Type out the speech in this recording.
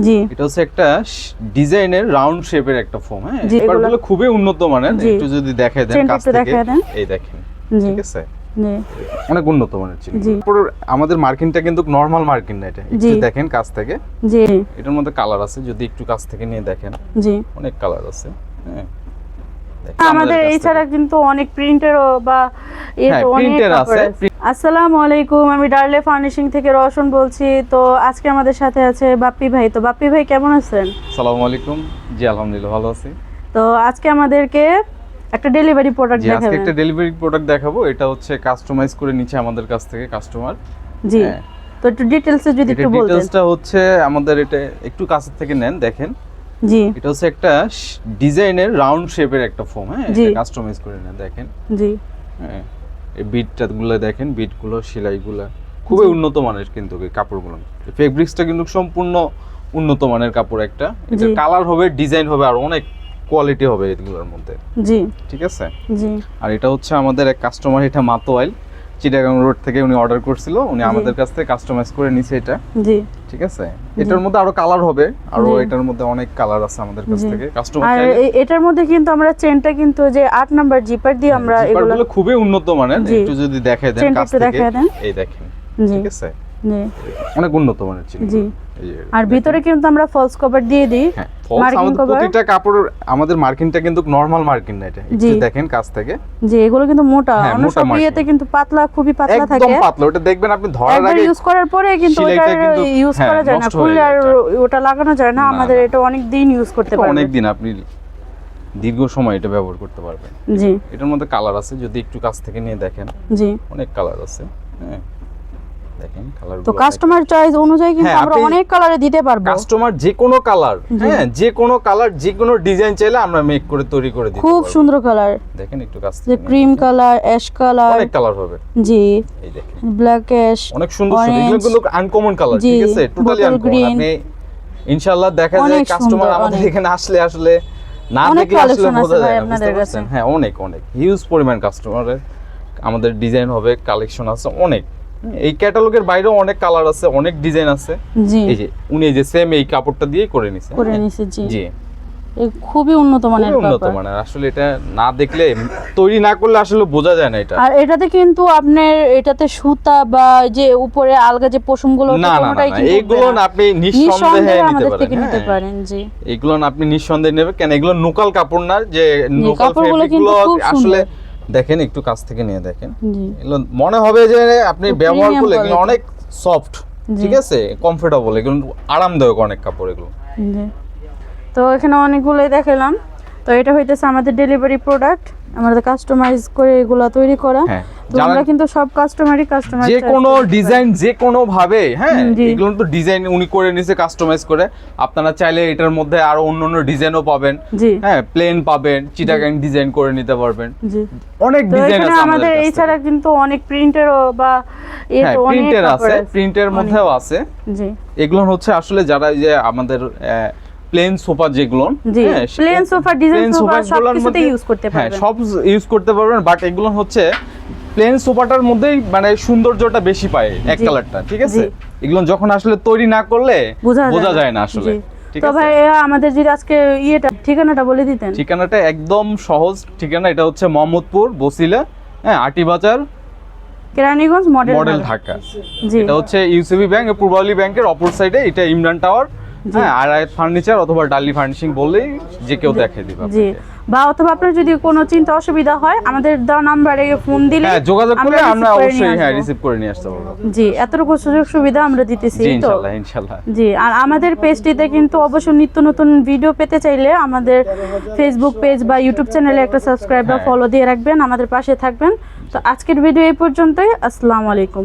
জি। এটা হচ্ছে একটা ডিজাইনের রাউন্ড শেপের একটা ফোম হ্যাঁ? এগুলো- খুবই উন্নত মানের একটু যদি দেখাই দেন কাছ থেকে। এই দেখেন ঠিক আছে? অনেক উন্নত মানের ছিল। তারপর আমাদের মার্কিংটা কিন্তু নরমাল মার্কিং না এটা। একটু দেখেন কাছ থেকে। জি। এটার মধ্যে কালার আছে যদি একটু কাছ থেকে নিয়ে দেখেন। জি। অনেক কালার আছে হ্যাঁ? আমাদের এছাড়া কিন্তু অনেক প্রিন্টেরও বা এর হ্যাঁ, অনেক কাপড় আছে। আসসালামু আলাইকুম আমি ডার্লে ফার্নিশিং থেকে রওশন বলছি। তো আজকে আমাদের সাথে আছে বাপ্পি ভাই। তো বাপ্পি ভাই কেমন আছেন? সালামু আলাইকুম। জি আলহামদুলিল্লাহ ভালো আছি। তো আজকে আমাদেরকে একটা ডেলিভারি প্রোডাক্ট জি আজকে একটা ডেলিভারি প্রোডাক্ট দেখাবো। এটা হচ্ছে কাস্টমাইজ করে নিচ্ছে আমাদের কাছ থেকে কাস্টমার জি। হ্যাঁ। তো একটু ডিটেলসে যদি একটু বলতেন। ডিটেইলসটা হচ্ছে আমাদের এটা একটু কাছের থেকে নেন দেখেন। জি। এটা হচ্ছে একটা ডিজাইনের রাউন্ড শেপের একটা ফোম হ্যাঁ? এটা কাস্টমাইজ করে নেন দেখেন। জি। হ্যাঁ। এই বিটটা গুলো দেখেন বিটগুলো সেলাইগুলো খুবই উন্নত মানের কিন্তু এই কাপড়গুলো ফেব্রিক্সটা কিন্তু সম্পূর্ণ উন্নত মানের কাপড় একটা। এটা কালার হবে ডিজাইন হবে আর অনেক কোয়ালিটি হবে এগুলোর মধ্যে। জি। ঠিক আছে? জি। আর এটা হচ্ছে আমাদের এক কাস্টমার এটা মাতোয়াইল। চিটাগাং রোড থেকে উনি অর্ডার করছিল। উনি আমাদের কাছ থেকে কাস্টমাইজ করে নিছে এটা। জি। ঠিক আছে? এটার মধ্যে আরও কালার হবে আরও এটার মধ্যে অনেক কালার আছে আমাদের কাছ থেকে কাস্টমার আর এটার মধ্যে কিন্তু আমরা চেনটা কিন্তু যে আট নাম্বার জিপার দিয়ে আমরা এগুলো খুবই উন্নত মানের একটু যদি দেখায় দেন কাছ থেকে। এই দেখেন ঠিক আছে? অনেক উন্নত মানের ছিল জি। আর ভিতরে কিন্তু আমরা ফলস কভার দিয়ে দিই হ্যাঁ আমাদের cover? প্রতিটা কাপড় আমাদের মার্কিংটা কিন্তু নরমাল মার্কিং না এটা। একটু দেখেন কাছ থেকে। যে এগুলো কিন্তু মোটা। হ্যাঁ, অন্য সব। ইয়েতে কিন্তু পাতলা খুবই পাতলা একদম পাতলা ওটা দেখবেন আপনি ধরার আগে ইউজ করার পরে কিন্তু ওটা ইউজ হ্যাঁ, করা যায় না। আর ওটা লাগানো যায় না। আমাদের এটা অনেক দিন ইউজ করতে পারবে। অনেক দিন আপনি দীর্ঘ সময় এটা ব্যবহার করতে পারবেন। জি। এটার মধ্যে কালার আছে যদি একটু কাছ থেকে নিয়ে দেখেন। জি। অনেক কালার আছে। হ্যাঁ। দেখেন কালার তো কাস্টমার চয়েস অনুযায়ী কিন্তু হ্যাঁ, আমরা অনেক কালারে দিতে পারব। কাস্টমার যে কোনো কালার হ্যাঁ যে কোনো কালার যে কোনো ডিজাইন চাইলে আমরা মেক করে তৈরি করে দিতে খুব সুন্দর কালার দেখেন একটু কাছ যে থেকে ক্রিম কালার অ্যাশ কালার অনেক কালার হবে। জি। এই দেখেন। ব্ল্যাক অ্যাশ অনেক সুন্দর সুন্দর এগুলো আনকমন কালার ঠিক আছে? টোটালি আনকমন আপনি ইনশাআল্লাহ দেখা যায় কাস্টমার আমাদের এখানে আসলে আসলে না দেখলে আসলে বোঝা যায় না আপনাদের কাছে। হ্যাঁ অনেক অনেক। হিউজ পরিমাণ কাস্টমারের আমাদের ডিজাইন হবে কালেকশন আছে অনেক। এই ক্যাটালগের বাইরেও অনেক কালার আছে অনেক ডিজাইন আছে। জি। এই যে উনি এই যে সেম এই কাপড়টা দিয়েই করে নিছে। করে? নিছে জি। জি। খুবই উন্নত মানের খুবই উন্নত মানের। আসলে এটা না দেখলে তৈরি না করলে আসলে বোঝা যায় না এটা। আর এটাতে কিন্তু আপনার এটাতে সুতা বা যে উপরে আলগা যে পশমগুলো না না না কোনোটাই না, আপনি নিঃসন্দেহে নিতে পারেন। নিতে হ্যাঁ। পারেন জি। এগুলো না আপনি নিঃসন্দেহে নেবেন। কেন এগুলো নোকাল কাপড় না যে নোকাল কাপড়গুলো কিন্তু ফেব্রিকগুলো আসলে। দেখেন একটু কাছ থেকে নিয়ে দেখেন। এগুলো মনে হবে যে আপনি ব্যবহার করলে এগুলো অনেক সফট ঠিক আছে? কমফোর্টেবল এগুলো আরামদায়ক অনেক কাপড় এগুলো। তো এখানে অনেকগুলোই দেখালাম। তো এটা হইতেছে আমাদের ডেলিভারি প্রোডাক্ট আমাদের কাস্টমাইজ করে এগুলো তৈরি করা। হ্যাঁ। আমরা কিন্তু সব কাস্টমারই কাস্টমার যে কোনো ডিজাইন যে কোনো ভাবে হ্যাঁ এগুলো তো ডিজাইন উনি করে নিছে কাস্টমাইজ করে। আপনারা চাইলে এটার মধ্যে আরও অন্য অন্য ডিজাইনও পাবেন। হ্যাঁ প্লেন পাবেন চিটাগাং ডিজাইন করে নিতে পারবেন। অনেক ডিজাইন আছে আমাদের আমাদের এই কাছে ছাড়া কিন্তু অনেক প্রিন্টেরও বা এ হ্যাঁ প্রিন্টের আছে প্রিন্টের মধ্যেও আছে। জি। এগুলো হচ্ছে আসলে যারা যে আমাদের প্লেন সোফা যেগুলো প্লেন সোফা ডিজাইন সোফা গুলোর ইউজ করতে হ্যাঁ পারবেন। সব ইউজ করতে পারবেন বাট এগুলো হচ্ছে প্লেন সোফাটার মধ্যেই মানে সৌন্দর্যটা বেশি পায় এক কালারটা ঠিক আছে? এগুলো যখন আসলে তৈরি না করলে বোঝা যায় না। আসলে তো ভাই আমাদের যদি আজকে ইয়েটা ঠিকানাটা বলে দিতেন। ঠিকানাটা একদম সহজ ঠিকানা এটা হচ্ছে মোহাম্মদপুর বসিলা হ্যাঁ আটি বাজার কেরানীগঞ্জ মডেল মডেল ঢাকা। ঢাকা। এটা হচ্ছে ইউসিবি ব্যাংক পূর্বালী ব্যাংকের অপর সাইডে এটা ইমরান টাওয়ার হ্যাঁ আর ফার্নিচার অথবা ডালি ফার্নিশিং বললেই যে কেউ দেখে দিবে জি। বা অথবা আপনার যদি কোনো চিন্তা অসুবিধা হয় আমাদের দেওয়া নাম্বারে ফোন দিলে হ্যাঁ যোগাযোগ করলে আমরা অবশ্যই হ্যাঁ রিসিভ করে নিয়ে আসতে পারব। জি এতটুকু সুযোগ সুবিধা আমরা দিতেছি তো। ইনশাল্লাহ ইনশাল্লাহ। জি আর আমাদের পেজটিতে কিন্তু অবশ্য নিত্য নতুন ভিডিও পেতে চাইলে আমাদের ফেসবুক পেজ বা ইউটিউব চ্যানেলে একটা সাবস্ক্রাইব বা হ্যাঁ। ফলো দিয়ে রাখবেন আমাদের পাশে থাকবেন। তো আজকের ভিডিও এই পর্যন্তই আসসালামু আলাইকুম।